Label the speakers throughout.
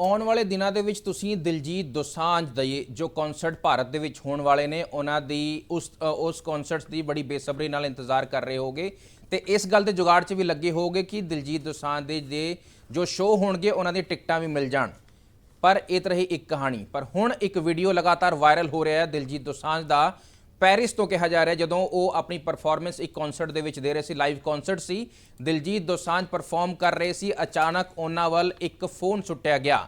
Speaker 1: ਆਉਣ ਵਾਲੇ ਦਿਨਾਂ ਦੇ ਵਿੱਚ ਤੁਸੀਂ ਦਿਲਜੀਤ ਦੋਸਾਂਝ ਦੇ ਜੋ ਕਨਸਰਟ ਭਾਰਤ ਦੇ ਵਿੱਚ ਹੋਣ ਵਾਲੇ ਨੇ ਉਹਨਾਂ ਦੀ ਉਸ ਅ, ਉਸ ਕਨਸਰਟ ਦੀ ਬੜੀ ਬੇਸਬਰੀ ਨਾਲ ਇੰਤਜ਼ਾਰ ਕਰ ਰਹੇ ਹੋਗੇ। ਤੇ ਇਸ ਗੱਲ ਦੇ ਜੁਗਾੜ 'ਚ ਵੀ ਲੱਗੇ ਹੋਗੇ ਕਿ ਦਿਲਜੀਤ ਦੋਸਾਂਝ ਦੇ ਜੇ ਜੋ ਸ਼ੋਅ ਹੋਣਗੇ ਉਹਨਾਂ ਦੀ ਟਿਕਟਾਂ ਵੀ ਮਿਲ ਜਾਣ। ਪਰ ਇਹ ਤਾਂ ਰਹੀ ਇੱਕ ਕਹਾਣੀ। ਪਰ ਹੁਣ ਇੱਕ ਵੀਡੀਓ ਲਗਾਤਾਰ ਵਾਇਰਲ ਹੋ ਰਿਹਾ ਹੈ ਦਿਲਜੀਤ ਦੋਸਾਂਝ ਦਾ। ਪੈਰਿਸ ਤੋਂ ਕਿਹਾ ਜਾ ਰਿਹਾ ਜਦੋਂ ਉਹ ਆਪਣੀ ਪਰਫਾਰਮੈਂਸ ਇੱਕ ਕਨਸਰਟ ਦੇ ਵਿੱਚ ਦੇ ਰਹੇ ਸੀ ਲਾਈਵ ਕਨਸਰਟ ਸੀ, ਦਿਲਜੀਤ ਦੋਸਾਂਝ ਪਰਫਾਰਮ ਕਰ ਰਹੇ ਸੀ, ਅਚਾਨਕ ਉਹਨਾਂ ਵੱਲ ਇੱਕ ਫੋਨ ਸੁੱਟਿਆ ਗਿਆ।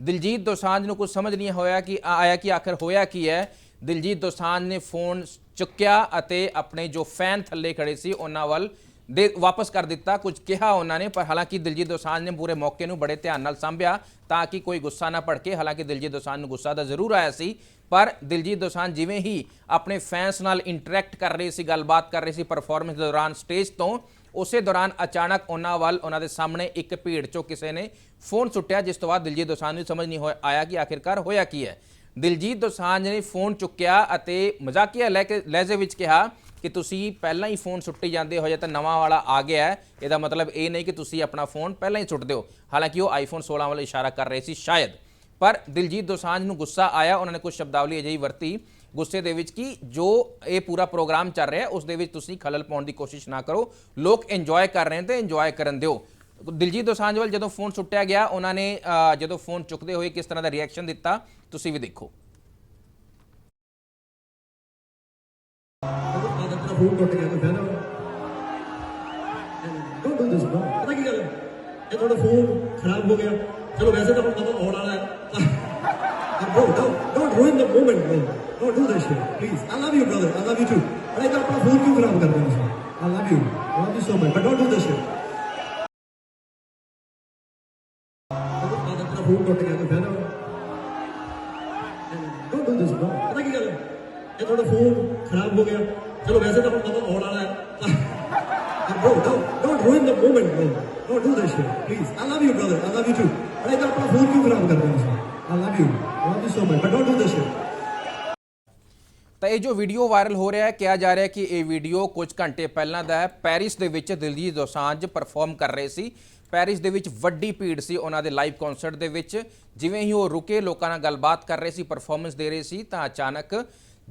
Speaker 1: ਦਿਲਜੀਤ ਦੋਸਾਂਝ ਨੂੰ ਕੁਝ ਸਮਝ ਨਹੀਂ ਹੋਇਆ ਕਿ ਆਇਆ ਕਿ ਆਖਰ ਹੋਇਆ ਕੀ ਹੈ। ਦਿਲਜੀਤ ਦੋਸਾਂਝ ਨੇ ਫੋਨ ਚੁੱਕਿਆ ਅਤੇ ਆਪਣੇ ਜੋ ਫੈਨ ਥੱਲੇ ਖੜੇ ਸੀ, ਉਹਨਾਂ ਵੱਲ ਦੇ ਵਾਪਸ ਕਰ ਦਿੱਤਾ, ਕੁਝ ਕਿਹਾ ਉਹਨਾਂ ਨੇ, ਪਰ ਹਾਲਾਂਕਿ ਦਿਲਜੀਤ ਦੋਸਾਂਝ ਨੇ ਪੂਰੇ ਮੌਕੇ ਨੂੰ ਬੜੇ ਧਿਆਨ ਨਾਲ ਸੰਭਿਆ ਤਾਂ ਕਿ ਕੋਈ ਗੁੱਸਾ ਨਾ ਭੜਕੇ। ਹਾਲਾਂਕਿ ਦਿਲਜੀਤ ਦੋਸਾਂਝ ਨੂੰ ਗੁੱਸਾ ਤਾਂ ਜ਼ਰੂਰ ਆਇਆ ਸੀ, ਪਰ ਦਿਲਜੀਤ ਦੋਸਾਂਝ ਜਿਵੇਂ ਹੀ ਆਪਣੇ ਫੈਨਸ ਨਾਲ ਇੰਟਰੈਕਟ ਕਰ ਰਹੇ ਸੀ, ਗੱਲਬਾਤ ਕਰ ਰਹੇ ਸੀ ਪਰਫਾਰਮੈਂਸ ਦੇ ਦੌਰਾਨ ਸਟੇਜ ਤੋਂ, ਉਸੇ ਦੌਰਾਨ ਅਚਾਨਕ ਉਹਨਾਂ ਵੱਲ, ਉਹਨਾਂ ਦੇ ਸਾਹਮਣੇ ਇੱਕ ਭੀੜ ਚੋਂ ਕਿਸੇ ਨੇ ਫੋਨ ਸੁੱਟਿਆ, ਜਿਸ ਤੋਂ ਬਾਅਦ ਦਿਲਜੀਤ ਦੋਸਾਂਝ ਨੂੰ ਸਮਝ ਨਹੀਂ ਹੋਇਆ, ਆਇਆ ਕਿ ਆਖਿਰਕਾਰ ਹੋਇਆ ਕੀ ਹੈ। ਦਿਲਜੀਤ ਦੋਸਾਂਝ ਨੇ ਫੋਨ ਚੁੱਕਿਆ ਅਤੇ ਮਜ਼ਾਕੀਆ ਲੈ ਕੇ, ਲਹਿਜੇ ਵਿੱਚ ਕਿਹਾ ਕਿ ਤੁਸੀਂ ਪਹਿਲਾਂ ਹੀ ਫੋਨ ਸੁੱਟੀ ਜਾਂਦੇ ਹੋ ਜਾਂ ਤਾਂ ਨਵਾਂ ਵਾਲਾ ਆ ਗਿਆ ਹੈ, ਇਹਦਾ ਮਤਲਬ ਇਹ ਨਹੀਂ ਕਿ ਤੁਸੀਂ ਆਪਣਾ ਫੋਨ ਪਹਿਲਾਂ ਹੀ ਸੁੱਟ ਦਿਓ ਹਾਲਾਂਕਿ ਉਹ ਆਈਫੋਨ 16 ਵੱਲ ਇਸ਼ਾਰਾ ਕਰ ਰਹੇ ਸੀ ਸ਼ਾਇਦ। ਪਰ ਦਿਲਜੀਤ ਦੋਸਾਂਝ ਨੂੰ ਗੁੱਸਾ ਆਇਆ, ਉਹਨਾਂ ਨੇ ਕੁਝ ਸ਼ਬਦਾਵਲੀ ਅਜਿਹੀ ਵਰਤੀ ਗੁੱਸੇ ਦੇ ਵਿੱਚ ਕਿ ਜੋ ਇਹ ਪੂਰਾ ਪ੍ਰੋਗਰਾਮ ਚੱਲ ਰਿਹਾ, ਉਸ ਦੇ ਵਿੱਚ ਤੁਸੀਂ ਖਲਲ ਪਾਉਣ ਦੀ ਕੋਸ਼ਿਸ਼ ਨਾ ਕਰੋ। ਲੋਕ ਇੰਜੋਏ ਕਰ ਰਹੇ ਨੇ ਤੇ ਇੰਜੋਏ ਕਰਨ ਦਿਓ। ਦਿਲਜੀਤ ਦੋਸਾਂਝ ਵੱਲ ਜਦੋਂ ਫੋਨ ਸੁੱਟਿਆ ਗਿਆ, ਉਹਨਾਂ ਨੇ ਜਦੋਂ ਫੋਨ ਚੁੱਕਦੇ ਹੋਏ ਕਿਸ ਤਰ੍ਹਾਂ ਦਾ ਰਿਐਕਸ਼ਨ ਦਿੱਤਾ, ਤੁਸੀਂ ਵੀ ਦੇਖੋ।
Speaker 2: ਆਦਤ ਦਾ ਫੋਨ ਟੁੱਟ ਗਿਆ ਕੋਈ ਫਾਇਦਾ ਡੋਂਟ ਡੂ ਦਿਸ ਬ੍ਰੋ ਪਤਾ ਕੀ ਗੱਲ ਹੈ ਇਹ ਤੁਹਾਡਾ ਫੋਨ ਖਰਾਬ ਹੋ ਗਿਆ ਚਲੋ ਵੈਸੇ ਤਾਂ ਹੁਣ ਨਵਾਂ ਆਉਣ ਵਾਲਾ ਹੈ bro don't don't ruin the moment bro don't do this shit please I love you brother I love you too ਪਰ ਇਹ ਤਾਂ ਆਪਣਾ ਫੋਨ ਕਿਉਂ ਖਰਾਬ ਕਰਦੇ ਹੋ ਤੁਸੀਂ I love you I love you so much but don't do this shit ਆਦਤ ਦਾ ਫੋਨ ਟੁੱਟ ਗਿਆ ਕੋਈ ਫਾਇਦਾ ਡੋਂਟ ਡੂ ਦਿਸ ਬ੍ਰੋ ਪਤਾ ਕੀ ਗੱਲ ਹੈ ਇਹ ਤੁਹਾਡਾ ਫੋਨ ਖਰਾਬ ਹੋ ਗਿਆ ਚਲੋ ਵੈਸੇ ਤਾਂ ਹੁਣ ਨਵਾਂ ਆਉਣ ਵਾਲਾ ਹੈ bro don't don't ruin the moment bro don't do this shit please I love you brother I love you too ਪਰ ਇਹ ਤਾਂ ਆਪਣਾ ਫੋਨ ਕਿਉਂ ਖਰਾਬ ਕਰਦੇ ਹੋ ਤੁਸੀਂ I love you I love you so much but don't do this
Speaker 1: ਤਾਂ ਇਹ ਜੋ ਵੀਡੀਓ ਵਾਇਰਲ ਹੋ ਰਿਹਾ ਹੈ ਕਿਹਾ ਜਾ ਰਿਹਾ ਹੈ ਕਿ ਇਹ ਵੀਡੀਓ ਕੁਝ ਘੰਟੇ ਪਹਿਲਾਂ ਦਾ ਹੈ ਪੈਰਿਸ ਦੇ ਵਿੱਚ ਦਿਲਜੀਤ ਦੋਸਾਂਝ ਪਰਫਾਰਮ ਕਰ ਰਹੇ ਸੀ ਪੈਰਿਸ ਦੇ ਵਿੱਚ ਵੱਡੀ ਭੀੜ ਸੀ ਉਹਨਾਂ ਦੇ ਲਾਈਵ ਕਨਸਰਟ ਦੇ ਵਿੱਚ ਜਿਵੇਂ ਹੀ ਉਹ ਰੁਕੇ ਲੋਕਾਂ ਨਾਲ ਗੱਲਬਾਤ ਕਰ ਰਹੇ ਸੀ ਪਰਫਾਰਮੈਂਸ ਦੇ ਰਹੇ ਸੀ ਤਾਂ ਅਚਾਨਕ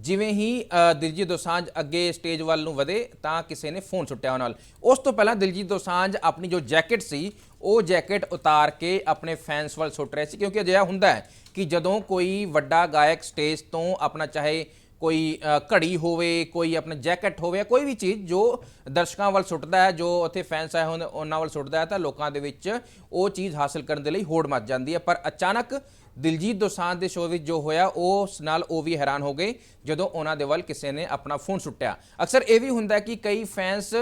Speaker 1: ਜਿਵੇਂ ਹੀ ਦਿਲਜੀਤ ਦੋਸਾਂਝ ਅੱਗੇ ਸਟੇਜ ਵੱਲ ਨੂੰ ਵਧੇ ਤਾਂ ਕਿਸੇ ਨੇ ਫੋਨ ਸੁੱਟਿਆ ਉਹਨਾਂ ਨਾਲ। ਉਸ ਤੋਂ ਪਹਿਲਾਂ ਦਿਲਜੀਤ ਦੋਸਾਂਝ ਆਪਣੀ ਜੋ ਜੈਕਟ ਸੀ, ਉਹ ਜੈਕਟ ਉਤਾਰ ਕੇ ਆਪਣੇ ਫੈਨਸ ਵੱਲ ਸੁੱਟ ਰਹੇ ਸੀ, ਕਿਉਂਕਿ ਅਜਿਹਾ ਹੁੰਦਾ ਹੈ ਕਿ ਜਦੋਂ ਕੋਈ ਵੱਡਾ ਗਾਇਕ ਸਟੇਜ ਤੋਂ ਆਪਣਾ ਚਾਹੇ ਕੋਈ ਘੜੀ ਹੋਵੇ, ਕੋਈ ਆਪਣਾ ਜੈਕਟ ਹੋਵੇ ਕੋਈ ਵੀ ਚੀਜ਼ ਜੋ ਦਰਸ਼ਕਾਂ ਵੱਲ ਸੁੱਟਦਾ ਹੈ, ਜੋ ਉੱਥੇ ਫੈਨਸ ਆਏ ਹੁੰਦੇ ਉਹਨਾਂ ਵੱਲ ਸੁੱਟਦਾ ਹੈ, ਤਾਂ ਲੋਕਾਂ ਦੇ ਵਿੱਚ ਉਹ ਚੀਜ਼ ਹਾਸਲ ਕਰਨ ਦੇ ਲਈ ਹੋੜ ਮੱਚ ਜਾਂਦੀ ਹੈ। ਪਰ ਅਚਾਨਕ ਦਿਲਜੀਤ ਦੋਸਾਂਝ ਦੇ ਸ਼ੋਅ ਵਿੱਚ ਜੋ ਹੋਇਆ, ਉਸ ਨਾਲ ਉਹ ਵੀ ਹੈਰਾਨ ਹੋ ਗਏ ਜਦੋਂ ਉਹਨਾਂ ਦੇ ਵੱਲ ਕਿਸੇ ਨੇ ਆਪਣਾ ਫੋਨ ਸੁੱਟਿਆ। ਅਕਸਰ ਇਹ ਵੀ ਹੁੰਦਾ ਕਿ ਕਈ ਫੈਨਸ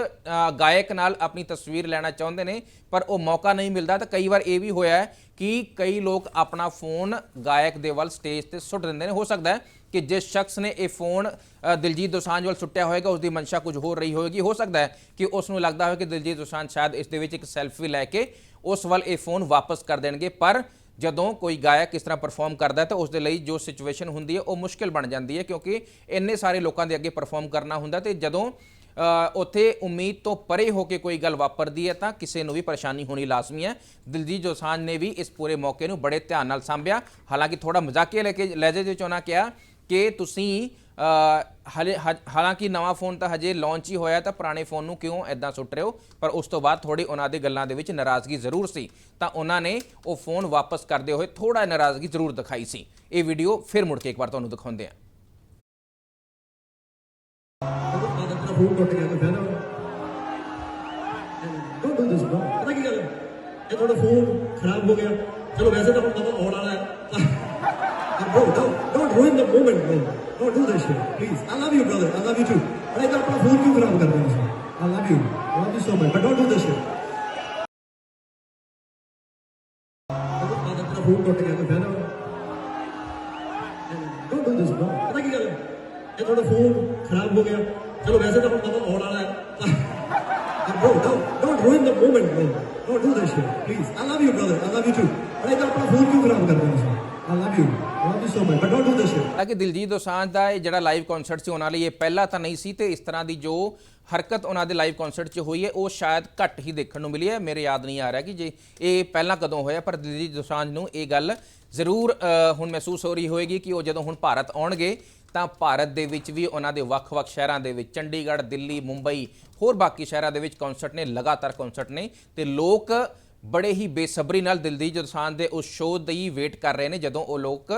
Speaker 1: ਗਾਇਕ ਨਾਲ ਆਪਣੀ ਤਸਵੀਰ ਲੈਣਾ ਚਾਹੁੰਦੇ ਨੇ, ਪਰ ਉਹ ਮੌਕਾ ਨਹੀਂ ਮਿਲਦਾ। ਤਾਂ ਕਈ ਵਾਰ ਇਹ ਵੀ ਹੋਇਆ ਕਿ ਕਈ ਲੋਕ ਆਪਣਾ ਫੋਨ ਗਾਇਕ ਦੇ ਵੱਲ ਸਟੇਜ ਤੇ ਸੁੱਟ ਦਿੰਦੇ ਨੇ। ਹੋ ਸਕਦਾ ਹੈ ਕਿ ਜਿਸ ਸ਼ਖਸ ਨੇ ਇਹ ਫੋਨ ਦਿਲਜੀਤ ਦੋਸਾਂਝ ਵੱਲ ਸੁੱਟਿਆ ਹੋਏਗਾ ਉਸ ਦੀ ਮਨਸ਼ਾ ਕੁਝ ਹੋਰ ਰਹੀ ਹੋਵੇਗੀ ਹੋ ਸਕਦਾ ਹੈ ਕਿ ਉਸ ਨੂੰ ਲੱਗਦਾ ਹੋਵੇ ਕਿ ਦਿਲਜੀਤ ਦੋਸਾਂਝ ਸ਼ਾਇਦ ਇਸ ਦੇ ਵਿੱਚ ਇੱਕ ਸੈਲਫੀ ਲੈ ਕੇ ਉਸ ਵੱਲ ਇਹ ਫੋਨ ਵਾਪਸ ਕਰ ਦੇਣਗੇ, ਪਰ ਜਦੋਂ ਕੋਈ ਗਾਇਕ ਇਸ ਤਰ੍ਹਾਂ ਪਰਫਾਰਮ ਕਰਦਾ ਤਾਂ ਉਸ ਦੇ ਲਈ ਜੋ ਸਿਚੁਏਸ਼ਨ ਹੁੰਦੀ ਹੈ ਉਹ ਮੁਸ਼ਕਿਲ ਬਣ ਜਾਂਦੀ ਹੈ ਕਿਉਂਕਿ ਇੰਨੇ ਸਾਰੇ ਲੋਕਾਂ ਦੇ ਅੱਗੇ ਪਰਫਾਰਮ ਕਰਨਾ ਹੁੰਦਾ ਤੇ ਜਦੋਂ ਉੱਥੇ ਉਮੀਦ ਤੋਂ ਪਰੇ ਹੋ ਕੇ ਕੋਈ ਗੱਲ ਵਾਪਰਦੀ ਹੈ ਤਾਂ ਕਿਸੇ ਨੂੰ ਵੀ ਪਰੇਸ਼ਾਨੀ ਹੋਣੀ ਲਾਜ਼ਮੀ ਹੈ। ਦਿਲਜੀਤ ਦੋਸਾਂਝ ਨੇ ਵੀ ਇਸ ਪੂਰੇ ਮੌਕੇ ਨੂੰ ਬੜੇ ਧਿਆਨ ਨਾਲ ਸੰਭਿਆ। ਹਾਲਾਂਕਿ ਥੋੜਾ ਮਜ਼ਾਕੀਆ ਲੈ ਕੇ, ਲਹਿਜੇ ਦੇ ਵਿੱਚ ਉਹਨਾਂ ਕਿਹਾ ਕਿ ਤੁਸੀਂ ਹਲੇ ਹ- ਹਾਲਾਂਕਿ ਨਵਾਂ ਫੋਨ ਤਾਂ ਹਜੇ ਲਾਂਚ ਹੀ ਹੋਇਆ ਤਾਂ ਪੁਰਾਣੇ ਫੋਨ ਨੂੰ ਕਿਉਂ ਐਦਾਂ ਸੁੱਟ ਰਹੇ ਹੋ? ਪਰ ਉਸ ਤੋਂ ਬਾਅਦ ਥੋੜੀ ਉਹਨਾਂ ਦੇ ਗੱਲਾਂ ਦੇ ਵਿੱਚ ਨਾਰਾਜ਼ਗੀ ਜ਼ਰੂਰ ਸੀ। ਤਾਂ ਉਹਨਾਂ ਨੇ ਉਹ ਫੋਨ ਵਾਪਸ ਕਰਦੇ ਹੋਏ ਥੋੜਾ ਨਾਰਾਜ਼ਗੀ ਜ਼ਰੂਰ ਦਿਖਾਈ ਸੀ। ਇਹ ਵੀਡੀਓ ਫਿਰ ਮੁੜ ਕੇ ਇੱਕ ਵਾਰ ਤੁਹਾਨੂੰ ਦਿਖਾਉਂਦੇ ਹਾਂ।
Speaker 2: ਫੋਨ ਟੁੱਟ ਗਿਆ ਕੋਈ ਫਾਇਦਾ ਡੋਂਟ ਡੂ ਦਿਸ ਬ੍ਰੋ ਪਤਾ ਕੀ ਗੱਲ ਇਹ ਤੁਹਾਡਾ ਫੋਨ ਖਰਾਬ ਹੋ ਗਿਆ ਚਲੋ ਵੈਸੇ ਤਾਂ ਹੁਣ ਨਵਾਂ ਆਉਣ ਵਾਲਾ ਹੈ bro don't ruin the moment bro Don't do that shit, please. I love you, brother. I love you too. But I thought phone क्यों खराब कर I love you. I love you so much. But don't do this shit. Don't do this, bro. पता क्या करें? ये थोड़ा phone खराब हो गया. चलो वैसे Bro, don't, don't ruin the moment, bro. Don't do this shit, please. I love you, brother. I love you too. But I thought phone क्यों खराब कर I love you. I love you so much. But don't do
Speaker 1: ਹਾਲਾਂਕਿ ਦਿਲਜੀਤ ਦੋਸਾਂਝ ਦਾ ਇਹ ਜਿਹੜਾ live concert ਸੀ ਉਹਨਾਂ ਲਈ ਇਹ ਪਹਿਲਾ ਤਾਂ ਨਹੀਂ ਸੀ ਤੇ ਇਸ ਤਰ੍ਹਾਂ ਦੀ ਜੋ ਹਰਕਤ ਉਹਨਾਂ ਦੇ ਲਾਈਵ ਕਨਸਰਟ 'ਚ ਹੋਈ ਹੈ, ਉਹ ਸ਼ਾਇਦ ਘੱਟ ਹੀ ਦੇਖਣ ਨੂੰ ਮਿਲੀ ਹੈ। ਮੇਰੇ ਯਾਦ ਨਹੀਂ ਆ ਰਿਹਾ ਕਿ ਜੇ ਇਹ ਪਹਿਲਾਂ ਕਦੋਂ ਹੋਇਆ, ਪਰ ਦਿਲਜੀਤ ਦੋਸਾਂਝ ਨੂੰ ਇਹ ਗੱਲ ਜ਼ਰੂਰ ਹੁਣ ਮਹਿਸੂਸ ਹੋ ਰਹੀ ਹੋਏਗੀ ਕਿ ਉਹ ਜਦੋਂ ਹੁਣ ਭਾਰਤ ਆਉਣਗੇ, ਤਾਂ ਭਾਰਤ ਦੇ ਵਿੱਚ ਵੀ ਉਹਨਾਂ ਦੇ ਵੱਖ-ਵੱਖ ਸ਼ਹਿਰਾਂ ਦੇ ਵਿੱਚ, ਚੰਡੀਗੜ੍ਹ, ਦਿੱਲੀ, ਮੁੰਬਈ, ਹੋਰ ਬਾਕੀ ਸ਼ਹਿਰਾਂ ਦੇ ਵਿੱਚ ਕਨਸਰਟ ਨੇ, ਲਗਾਤਾਰ ਕਨਸਰਟ ਨੇ ਤੇ ਲੋਕ ਬੜੇ ਹੀ ਬੇਸਬਰੀ ਨਾਲ ਦਿਲਜੀਤ ਦੋਸਾਂਝ ਦੇ ਉਸ ਸ਼ੋਅ ਦੀ ਵੇਟ ਕਰ ਰਹੇ ਨੇ, ਜਦੋਂ ਉਹ ਲੋਕ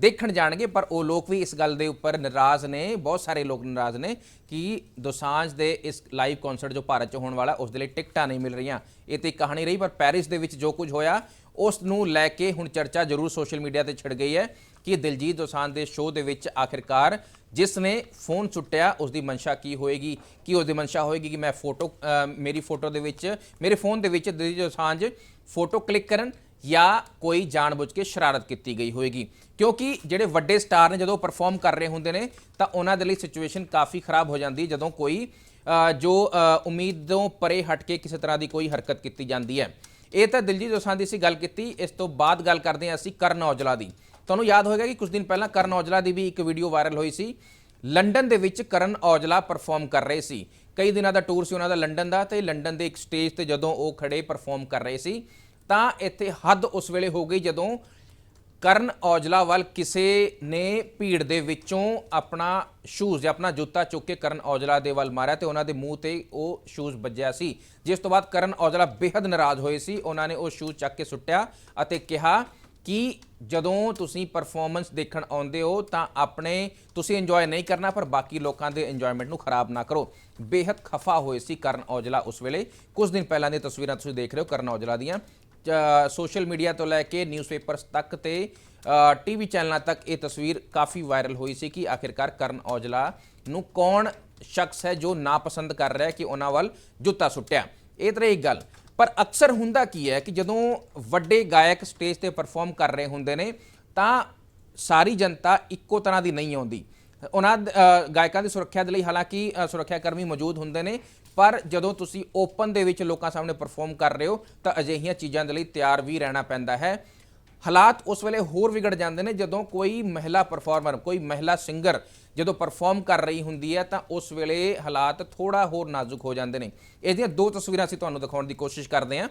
Speaker 1: ਦੇਖਣ ਜਾਣਗੇ। ਪਰ ਉਹ ਲੋਕ ਵੀ ਇਸ ਗੱਲ ਦੇ ਉੱਪਰ ਨਾਰਾਜ਼ ਨੇ, ਬਹੁਤ ਸਾਰੇ ਲੋਕ ਨਾਰਾਜ਼ ਨੇ ਕਿ ਦੋਸਾਂਝ ਦੇ ਇਸ ਲਾਈਵ ਕਨਸਰਟ ਜੋ ਭਾਰਤ 'ਚ ਹੋਣ ਵਾਲਾ, ਉਸ ਦੇ ਲਈ ਟਿਕਟਾਂ ਨਹੀਂ ਮਿਲ ਰਹੀਆਂ। ਇਹ ਤੇ ਇੱਕ ਕਹਾਣੀ ਰਹੀ, ਪਰ ਪੈਰਿਸ ਦੇ ਵਿੱਚ ਜੋ ਕੁਝ ਹੋਇਆ ਉਸ ਨੂੰ ਲੈ ਕੇ ਹੁਣ ਚਰਚਾ ਜ਼ਰੂਰ ਸੋਸ਼ਲ ਮੀਡੀਆ ਤੇ ਛਿੜ ਗਈ ਹੈ ਕਿ ਦਿਲਜੀਤ ਦੋਸਾਂਝ ਦੇ ਸ਼ੋਅ ਦੇ ਵਿੱਚ ਆਖਿਰਕਾਰ ਜਿਸ ਨੇ ਫੋਨ ਸੁੱਟਿਆ, ਉਸ ਦੀ ਮਨਸ਼ਾ ਕੀ ਹੋਏਗੀ, ਕੀ ਉਸ ਦੀ ਮਨਸ਼ਾ ਹੋਏਗੀ ਕਿ ਮੈਂ ਫੋਟੋ ਮੇਰੀ ਫੋਟੋ ਦੇ ਵਿੱਚ, ਮੇਰੇ ਫੋਨ ਦੇ ਵਿੱਚ ਦਿਲਜੀਤ ਦੋਸਾਂਝ ਫੋਟੋ ਕਲਿੱਕ ਕਰਨ ਜਾਂ ਕੋਈ ਜਾਣਬੁੱਝ ਕੇ ਸ਼ਰਾਰਤ ਕੀਤੀ ਗਈ ਹੋਏਗੀ। ਕਿਉਂਕਿ ਜਿਹੜੇ ਵੱਡੇ ਸਟਾਰ ਨੇ ਜਦੋਂ ਪਰਫਾਰਮ ਕਰ ਰਹੇ ਹੁੰਦੇ ਨੇ, ਤਾਂ ਉਹਨਾਂ ਦੇ ਲਈ ਸਿਚੁਏਸ਼ਨ ਕਾਫੀ ਖਰਾਬ ਹੋ ਜਾਂਦੀ ਜਦੋਂ ਕੋਈ ਜੋ ਉਮੀਦੋਂ ਪਰੇ ਹਟ ਕੇ ਕਿਸੇ ਤਰ੍ਹਾਂ ਦੀ ਕੋਈ ਹਰਕਤ ਕੀਤੀ ਜਾਂਦੀ ਹੈ। ਇਹ ਤਾਂ ਦਿਲਜੀਤ ਦੋਸਾਂ ਦੀ ਅਸੀਂ ਗੱਲ ਕੀਤੀ, ਇਸ ਤੋਂ ਬਾਅਦ ਗੱਲ ਕਰਦੇ ਹਾਂ ਅਸੀਂ ਕਰਨ ਔਜਲਾ ਦੀ। ਤੁਹਾਨੂੰ ਯਾਦ ਹੋਏਗਾ ਕਿ ਕੁਝ ਦਿਨ ਪਹਿਲਾਂ ਕਰਨ ਔਜਲਾ ਦੀ ਵੀ ਇੱਕ ਵੀਡੀਓ ਵਾਇਰਲ ਹੋਈ ਸੀ। ਲੰਡਨ ਦੇ ਵਿੱਚ ਕਰਨ ਔਜਲਾ ਪਰਫਾਰਮ ਕਰ ਰਹੇ ਸੀ। ਕਈ ਦਿਨਾਂ ਦਾ ਟੂਰ ਸੀ ਉਹਨਾਂ ਦਾ ਲੰਡਨ ਦਾ ਤੇ ਲੰਡਨ ਦੇ ਇੱਕ ਸਟੇਜ ਤੇ ਜਦੋਂ ਉਹ ਖੜੇ ਪਰਫਾਰਮ ਕਰ ਰਹੇ ਸੀ, ਤਾਂ ਇੱਥੇ ਹੱਦ ਉਸ ਵੇਲੇ ਹੋ ਗਈ ਜਦੋਂ ਕਰਨ ਔਜਲਾ ਵੱਲ ਕਿਸੇ ਨੇ ਭੀੜ ਦੇ ਵਿੱਚੋਂ ਆਪਣਾ ਸ਼ੂਜ਼ ਜਾਂ ਆਪਣਾ ਜੁੱਤਾ ਚੁੱਕ ਕੇ ਕਰਨ ਔਜਲਾ ਦੇ ਵੱਲ ਮਾਰਿਆ ਤੇ ਉਹਨਾਂ ਦੇ ਮੂੰਹ ਤੇ ਉਹ ਸ਼ੂਜ਼ ਵੱਜਿਆ ਸੀ। ਜਿਸ ਤੋਂ ਬਾਅਦ ਕਰਨ ਔਜਲਾ ਬੇहद ਨਾਰਾਜ਼ ਹੋਏ ਸੀ। ਉਹਨਾਂ ਨੇ ਉਹ ਸ਼ੂਜ਼ ਚੱਕ ਕੇ ਸੁੱਟਿਆ ਅਤੇ ਕਿਹਾ ਕਿ ਜਦੋਂ ਤੁਸੀਂ ਪਰਫਾਰਮੈਂਸ ਦੇਖਣ ਆਉਂਦੇ ਹੋ ਤਾਂ ਆਪਣੇ ਤੁਸੀਂ ਇੰਜੋਏ ਨਹੀਂ ਕਰਨਾ, ਪਰ ਬਾਕੀ ਲੋਕਾਂ ਦੇ ਇੰਜੋਏਮੈਂਟ ਨੂੰ ਖਰਾਬ ਨਾ ਕਰੋ। ਬੇहद ਖਫਾ ਹੋਏ ਸੀ ਕਰਨ ਔਜਲਾ ਉਸ ਵੇਲੇ। ਕੁਝ ਦਿਨ ਪਹਿਲਾਂ ਦੀਆਂ ਤਸਵੀਰਾਂ ਤੁਸੀਂ ਦੇਖ ਰਹੇ ਹੋ ਕਰਨ ਔਜਲਾ ਦੀਆਂ। ਸੋਸ਼ਲ ਮੀਡੀਆ ਤੋਂ ਲੈ ਕੇ ਨਿਊਜ਼ਪੇਪਰਸ ਤੱਕ ਤੇ ਟੀਵੀ ਚੈਨਲਾਂ ਤੱਕ ਇਹ ਤਸਵੀਰ ਕਾਫੀ ਵਾਇਰਲ ਹੋਈ ਸੀ ਕਿ ਆਖਿਰਕਾਰ ਕਰਨ ਔਜਲਾ ਨੂੰ ਕੌਣ ਸ਼ਖਸ ਹੈ ਜੋ ਨਾਪਸੰਦ ਕਰ ਰਿਹਾ ਕਿ ਉਹਨਾਂ ਵੱਲ ਜੁੱਤਾ ਸੁੱਟਿਆ। ਇਹ ਤਰ੍ਹਾਂ ਇੱਕ ਗੱਲ। ਪਰ ਅਕਸਰ ਹੁੰਦਾ ਕੀ ਹੈ ਕਿ ਜਦੋਂ ਵੱਡੇ ਗਾਇਕ ਸਟੇਜ ਤੇ ਪਰਫਾਰਮ ਕਰ ਰਹੇ ਹੁੰਦੇ ਨੇ, ਤਾਂ ਸਾਰੀ ਜਨਤਾ ਇੱਕੋ ਤਰ੍ਹਾਂ ਦੀ ਨਹੀਂ ਆਉਂਦੀ। ਉਹਨਾਂ ਗਾਇਕਾਂ ਦੀ ਸੁਰੱਖਿਆ ਦੇ ਲਈ ਹਾਲਾਂਕਿ ਸੁਰੱਖਿਆ ਕਰਮੀ ਮੌਜੂਦ ਹੁੰਦੇ ਨੇ ਪਰ ਜਦੋਂ ਤੁਸੀਂ ਓਪਨ ਦੇ ਵਿੱਚ ਲੋਕਾਂ ਸਾਹਮਣੇ ਪਰਫਾਰਮ ਕਰ ਰਹੇ ਹੋ ਤਾਂ ਅਜਿਹੀਆਂ ਚੀਜ਼ਾਂ ਦੇ ਲਈ ਤਿਆਰ ਵੀ ਰਹਿਣਾ ਪੈਂਦਾ ਹੈ ਹਾਲਾਤ ਉਸ ਵੇਲੇ ਹੋਰ ਵਿਗੜ ਜਾਂਦੇ ਨੇ ਜਦੋਂ ਕੋਈ ਮਹਿਲਾ ਪਰਫਾਰਮਰ ਕੋਈ ਮਹਿਲਾ ਸਿੰਗਰ ਜਦੋਂ ਪਰਫਾਰਮ ਕਰ ਰਹੀ ਹੁੰਦੀ ਹੈ ਤਾਂ ਉਸ ਵੇਲੇ ਹਾਲਾਤ ਥੋੜਾ ਹੋਰ ਨਾਜ਼ੁਕ ਹੋ ਜਾਂਦੇ ਨੇ ਇਹਦੀਆਂ ਦੋ ਤਸਵੀਰਾਂ ਅਸੀਂ ਤੁਹਾਨੂੰ ਦਿਖਾਉਣ ਦੀ ਕੋਸ਼ਿਸ਼ ਕਰਦੇ ਹਾਂ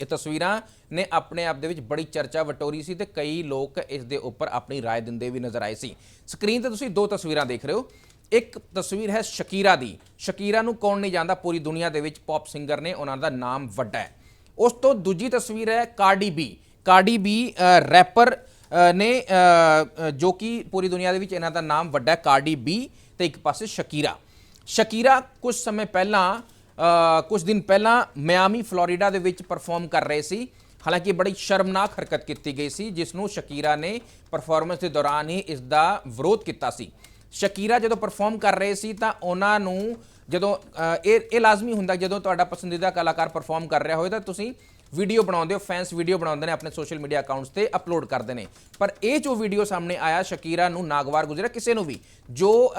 Speaker 1: ਇਹ ਤਸਵੀਰਾਂ ਨੇ ਆਪਣੇ ਆਪ ਦੇ ਵਿੱਚ ਬੜੀ ਚਰਚਾ ਵਟੋਰੀ ਸੀ ਤੇ ਕਈ ਲੋਕ ਇਸ ਦੇ ਉੱਪਰ ਆਪਣੀ رائے ਦਿੰਦੇ ਵੀ ਨਜ਼ਰ ਆਏ ਸੀ ਸਕਰੀਨ ਤੇ ਤੁਸੀਂ ਦੋ ਤਸਵੀਰਾਂ ਦੇਖ ਰਹੇ ਹੋ ਇੱਕ ਤਸਵੀਰ ਹੈ ਸ਼ਕੀਰਾ ਦੀ। ਸ਼ਕੀਰਾ ਨੂੰ ਕੌਣ ਨਹੀਂ ਜਾਣਦਾ? ਪੂਰੀ ਦੁਨੀਆ ਦੇ ਵਿੱਚ ਪੌਪ ਸਿੰਗਰ ਨੇ ਉਹਨਾਂ ਦਾ ਨਾਮ ਵੱਡਾ ਹੈ। ਉਸ ਤੋਂ ਦੂਜੀ ਤਸਵੀਰ ਹੈ Cardi B. Cardi B rapper ਨੇ ਜੋ ਕਿ ਪੂਰੀ ਦੁਨੀਆ ਦੇ ਵਿੱਚ ਇਹਨਾਂ ਦਾ ਨਾਮ ਵੱਡਾ ਹੈ ਕਾਰਡੀ ਬੀ ਤੇ ਇੱਕ ਪਾਸੇ ਸ਼ਕੀਰਾ। ਸ਼ਕੀਰਾ ਕੁਝ ਸਮੇਂ ਪਹਿਲਾਂ ਅ, ਕੁਝ ਦਿਨ ਪਹਿਲਾਂ ਮਿਆਮੀ ਫਲੋਰੀਡਾ ਦੇ ਵਿੱਚ ਪਰਫਾਰਮ ਕਰ ਰਹੇ ਸੀ। ਹਾਲਾਂਕਿ ਬੜੀ ਸ਼ਰਮਨਾਕ ਹਰਕਤ ਕੀਤੀ ਗਈ ਸੀ ਜਿਸ ਨੂੰ ਸ਼ਕੀਰਾ ਨੇ ਪਰਫਾਰਮੈਂਸ ਦੇ ਦੌਰਾਨ ਹੀ ਇਸ ਦਾ ਵਿਰੋਧ ਕੀਤਾ ਸੀ। ਸ਼ਕੀਰਾ ਜਦੋਂ ਪਰਫਾਰਮ ਕਰ ਰਹੇ ਸੀ ਤਾਂ ਉਹਨਾਂ ਨੂੰ ਜਦੋਂ ਇਹ ਇਹ ਲਾਜ਼ਮੀ ਹੁੰਦਾ ਜਦੋਂ ਤੁਹਾਡਾ ਪਸੰਦੀਦਾ ਕਲਾਕਾਰ ਪਰਫਾਰਮ ਕਰ ਰਿਹਾ ਹੋਵੇ ਤਾਂ ਤੁਸੀਂ ਵੀਡੀਓ ਬਣਾਉਂਦੇ ਹੋ ਫੈਨਸ ਵੀਡੀਓ ਬਣਾਉਂਦੇ ਨੇ ਆਪਣੇ ਸੋਸ਼ਲ ਮੀਡੀਆ ਅਕਾਊਂਟਸ ਤੇ ਅਪਲੋਡ ਕਰਦੇ ਨੇ। ਪਰ ਇਹ ਜੋ ਵੀਡੀਓ ਸਾਹਮਣੇ ਆਇਆ, ਸ਼ਕੀਰਾ ਨੂੰ ਨਾਗਵਾਰ ਗੁਜ਼ਰਿਆ ਕਿਸੇ ਨੂੰ ਵੀ, ਜੋ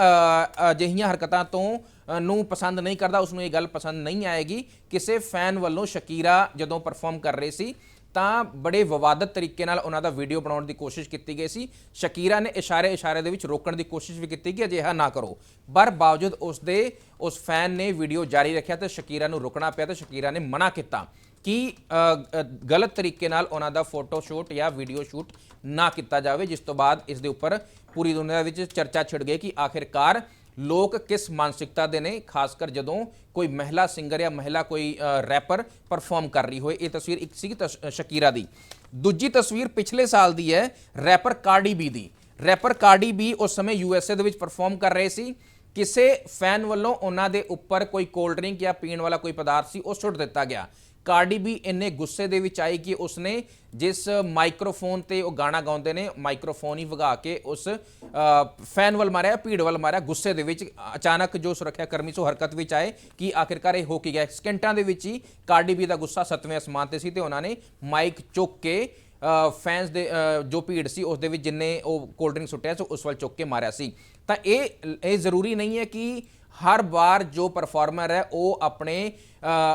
Speaker 1: ਅਜਿਹੀਆਂ ਹਰਕਤਾਂ ਤੋਂ ਨੂੰ ਪਸੰਦ ਨਹੀਂ ਕਰਦਾ ਉਸ ਨੂੰ ਇਹ ਗੱਲ ਪਸੰਦ ਨਹੀਂ ਆਏਗੀ। ਕਿਸੇ ਫੈਨ ਵੱਲੋਂ ਸ਼ਕੀਰਾ ਜਦੋਂ ਪਰਫਾਰਮ ਕਰ ਰਹੇ ਸੀ ਤਾਂ ਬੜੇ ਵਿਵਾਦਤ ਤਰੀਕੇ ਨਾਲ ਉਹਨਾਂ ਦਾ ਵੀਡੀਓ ਬਣਾਉਣ ਦੀ ਕੋਸ਼ਿਸ਼ ਕੀਤੀ ਗਈ ਸੀ। ਸ਼ਕੀਰਾ ਨੇ ਇਸ਼ਾਰੇ ਇਸ਼ਾਰੇ ਦੇ ਵਿੱਚ ਰੋਕਣ ਦੀ ਕੋਸ਼ਿਸ਼ ਵੀ ਕੀਤੀ ਕਿ ਅਜਿਹਾ ਨਾ ਕਰੋ। ਪਰ ਬਾਵਜੂਦ ਉਸ ਦੇ, ਉਸ ਫੈਨ ਨੇ ਵੀਡੀਓ ਜਾਰੀ ਰੱਖਿਆ ਤੇ ਸ਼ਕੀਰਾ ਨੂੰ ਰੁਕਣਾ ਪਿਆ ਤੇ ਸ਼ਕੀਰਾ ਨੇ ਮਨਾ ਕੀਤਾ। ਕਿ ਗਲਤ ਤਰੀਕੇ ਨਾਲ ਉਹਨਾਂ ਦਾ ਫੋਟੋ ਸ਼ੂਟ ਜਾਂ ਵੀਡੀਓ ਸ਼ੂਟ ਨਾ ਕੀਤਾ ਜਾਵੇ, ਜਿਸ ਤੋਂ ਬਾਅਦ ਇਸ ਦੇ ਉੱਪਰ ਪੂਰੀ ਦੁਨੀਆ ਵਿੱਚ ਚਰਚਾ ਛਿੜ ਗਈ ਕਿ ਆਖਿਰਕਾਰ ਲੋਕ ਕਿਸ ਮਾਨਸਿਕਤਾ ਦੇ ਨੇ, ਖਾਸ ਕਰ ਜਦੋਂ ਕੋਈ ਮਹਿਲਾ ਸਿੰਗਰ ਜਾਂ ਮਹਿਲਾ ਕੋਈ ਰੈਪਰ ਪਰਫਾਰਮ ਕਰ ਰਹੀ ਹੋਏ, ਇਹ ਤਸਵੀਰ ਇੱਕ ਸੀ ਸ਼ਕੀਰਾ ਦੀ। ਦੂਜੀ ਤਸਵੀਰ ਪਿਛਲੇ ਸਾਲ ਦੀ ਹੈ ਰੈਪਰ ਕਾਰਡੀ ਬੀ ਦੀ। ਰੈਪਰ ਕਾਰਡੀ ਬੀ ਉਸ ਸਮੇਂ ਯੂਐਸਏ ਦੇ ਵਿੱਚ ਪਰਫਾਰਮ ਕਰ ਰਹੇ ਸੀ। ਕਿਸੇ ਫੈਨ ਵੱਲੋਂ ਉਹਨਾਂ ਦੇ ਉੱਪਰ ਕੋਈ ਕੋਲਡ ਡਰਿੰਕ ਜਾਂ ਪੀਣ ਵਾਲਾ ਕੋਈ ਪਦਾਰਥ ਸੀ, ਉਹ ਸੁੱਟ ਦਿੱਤਾ ਗਿਆ। ਕਾਰਡੀ ਬੀ ਇੰਨੇ ਗੁੱਸੇ ਦੇ ਵਿੱਚ ਆਈ ਕਿ ਉਸਨੇ ਜਿਸ ਮਾਈਕਰੋਫੋਨ ਤੇ ਉਹ ਗਾਣਾ ਗਾਉਂਦੇ ਨੇ, ਮਾਈਕਰੋਫੋਨ ਹੀ ਵਗਾ ਕੇ ਉਸ ਫੈਨ ਵੱਲ ਮਾਰਿਆ, ਭੀੜ ਵੱਲ ਮਾਰਿਆ, ਗੁੱਸੇ ਦੇ ਵਿੱਚ ਅਚਾਨਕ ਜੋ ਸੁਰੱਖਿਆ ਕਰਮੀ ਸੋ ਹਰਕਤ ਵਿੱਚ ਆਏ, ਕਿ ਆਖਿਰਕਾਰ ਇਹ ਹੋ ਕੀ ਗਿਆ? ਸਕਿੰਟਾਂ ਦੇ ਵਿੱਚ ਹੀ ਕਾਰਡੀ ਬੀ ਦਾ ਗੁੱਸਾ ਸੱਤਵੇਂ ਅਸਮਾਨ ਤੇ ਸੀ ਤੇ ਉਹਨਾਂ ਨੇ ਮਾਈਕ ਚੁੱਕ ਕੇ ਫੈਨਸ ਦੇ ਜੋ ਭੀੜ ਸੀ ਉਸ ਦੇ ਵਿੱਚ ਜਿੰਨੇ ਉਹ ਕੋਲਡ ਡਰਿੰਕ ਸੁੱਟਿਆ ਸੀ, ਉਸ ਵੱਲ ਚੁੱਕ ਕੇ ਮਾਰਿਆ ਸੀ। ਤਾਂ ਇਹ ਇਹ ਜ਼ਰੂਰੀ ਨਹੀਂ ਹੈ ਕਿ ਹਰ ਵਾਰ ਜੋ ਪਰਫਾਰਮਰ ਹੈ, ਉਹ ਆਪਣੇ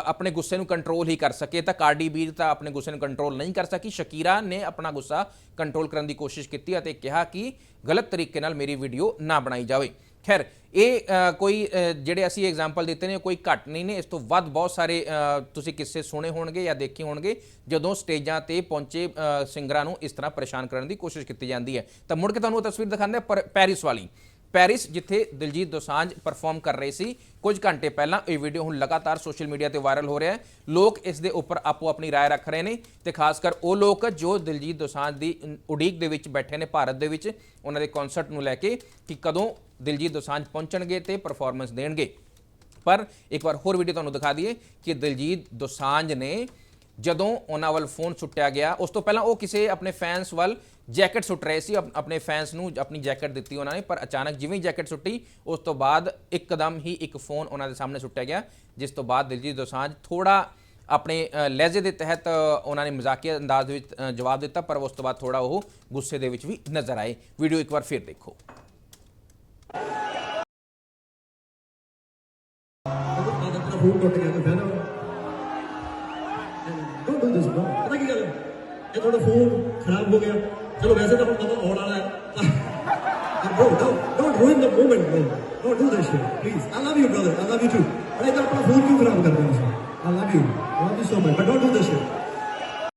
Speaker 1: ਆਪਣੇ ਗੁੱਸੇ ਨੂੰ ਕੰਟਰੋਲ ਹੀ ਕਰ ਸਕੇ। ਤਾਂ ਕਾਰਡੀ ਬੀ ਤਾਂ ਆਪਣੇ ਗੁੱਸੇ ਨੂੰ ਕੰਟਰੋਲ ਨਹੀਂ ਕਰ ਸਕੀ। ਸ਼ਕੀਰਾ ਨੇ ਆਪਣਾ ਗੁੱਸਾ ਕੰਟਰੋਲ ਕਰਨ ਦੀ ਕੋਸ਼ਿਸ਼ ਕੀਤੀ ਅਤੇ ਕਿਹਾ ਕਿ ਗਲਤ ਤਰੀਕੇ ਨਾਲ ਮੇਰੀ ਵੀਡੀਓ ਨਾ ਬਣਾਈ ਜਾਵੇ। ਖੈਰ, ਇਹ ਕੋਈ ਜਿਹੜੇ ਅਸੀਂ ਐਗਜ਼ਾਮਪਲ ਦਿੱਤੇ ਨੇ ਕੋਈ ਘੱਟ ਨਹੀਂ ਨੇ। ਇਸ ਤੋਂ ਵੱਧ ਬਹੁਤ ਸਾਰੇ ਤੁਸੀਂ ਕਿੱਸੇ ਸੁਣੇ ਹੋਣਗੇ ਜਾਂ ਦੇਖੇ ਹੋਣਗੇ, ਜਦੋਂ ਸਟੇਜਾਂ ਤੇ ਪਹੁੰਚੇ ਸਿੰਗਰਾਂ ਨੂੰ ਇਸ ਤਰ੍ਹਾਂ ਪਰੇਸ਼ਾਨ ਕਰਨ ਦੀ ਕੋਸ਼ਿਸ਼ ਕੀਤੀ ਜਾਂਦੀ ਹੈ। ਤਾਂ ਮੁੜ ਕੇ ਤੁਹਾਨੂੰ ਉਹ ਤਸਵੀਰ ਦਿਖਾਉਂਦੇ ਪਰ- ਪੈਰਿਸ ਵਾਲੀ। ਪੈਰਿਸ ਜਿੱਥੇ ਦਿਲਜੀਤ ਦੋਸਾਂਝ ਪਰਫਾਰਮ ਕਰ ਰਹੇ ਸੀ ਕੁਝ ਘੰਟੇ ਪਹਿਲਾਂ ਇਹ ਵੀਡੀਓ ਹੁਣ ਲਗਾਤਾਰ ਸੋਸ਼ਲ ਮੀਡੀਆ ਤੇ ਵਾਇਰਲ ਹੋ ਰਿਹਾ ਹੈ ਲੋਕ ਇਸ ਦੇ ਉੱਪਰ ਆਪੋ ਆਪਣੀ رائے ਰੱਖ ਰਹੇ ਨੇ ਤੇ ਖਾਸ ਕਰ ਉਹ ਲੋਕ ਜੋ ਦਿਲਜੀਤ ਦੋਸਾਂਝ ਦੀ ਉਡੀਕ ਦੇ ਵਿੱਚ ਬੈਠੇ ਨੇ ਭਾਰਤ ਦੇ ਵਿੱਚ ਉਹਨਾਂ ਦੇ ਕਨਸਰਟ ਨੂੰ ਲੈ ਕੇ ਕਿ ਕਦੋਂ ਦਿਲਜੀਤ ਦੋਸਾਂਝ ਪਹੁੰਚਣਗੇ ਤੇ ਪਰਫਾਰਮੈਂਸ ਦੇਣਗੇ ਪਰ ਇੱਕ ਵਾਰ ਹੋਰ ਵੀਡੀਓ ਤੁਹਾਨੂੰ ਦਿਖਾ ਦਈਏ ਕਿ ਦਿਲਜੀਤ ਦੋਸਾਂਝ ਨੇ ਜਦੋਂ ਉਹਨਾਂ ਵੱਲ ਫੋਨ ਸੁੱਟਿਆ ਗਿਆ ਉਸ ਤੋਂ ਪਹਿਲਾਂ ਉਹ ਕਿਸੇ ਆਪਣੇ ਫੈਨਸ ਵੱਲ ਜੈਕਟ ਸੁੱਟ ਰਹੇ ਸੀ ਆਪਣੇ ਫੈਨਸ ਨੂੰ ਆਪਣੀ ਜੈਕਟ ਦਿੱਤੀ ਉਹਨਾਂ ਨੇ, ਪਰ ਅਚਾਨਕ ਜਿਵੇਂ ਜੈਕਟ ਸੁੱਟੀ, ਉਸ ਤੋਂ ਬਾਅਦ ਇੱਕਦਮ ਹੀ ਇੱਕ ਫੋਨ ਉਹਨਾਂ ਦੇ ਸਾਹਮਣੇ ਸੁੱਟਿਆ ਗਿਆ, ਜਿਸ ਤੋਂ ਬਾਅਦ ਦਿਲਜੀਤ ਦੋਸਾਂਝ ਥੋੜਾ ਆਪਣੇ ਲਹਿਜੇ ਦੇ ਤਹਿਤ ਉਹਨਾਂ ਨੇ ਮਜ਼ਾਕੀਆ ਅੰਦਾਜ਼ ਦੇ ਵਿੱਚ ਜਵਾਬ ਦਿੱਤਾ, ਪਰ ਉਸ ਤੋਂ ਬਾਅਦ ਥੋੜਾ ਉਹ ਗੁੱਸੇ ਦੇ ਵਿੱਚ ਵੀ ਨਜ਼ਰ ਆਏ। ਵੀਡੀਓ ਇੱਕ ਵਾਰ ਫਿਰ ਦੇਖੋ।
Speaker 2: ਫੋਨ ਟੁੱਟ ਗਿਆ ਤਾਂ ਫਿਰ ਡੋਂਟ ਡੂ ਦਿਸ ਬ੍ਰੋ ये फ़ोन खराब हो गया। चलो वैसे तो अपना पता ऑन आ रहा है। Bro don't ruin the moment bro don't do this shit please I love you brother I love you too अरे तो अपना फ़ोन क्यों खराब कर रहे हो? I love you I love you so much but don't do this shit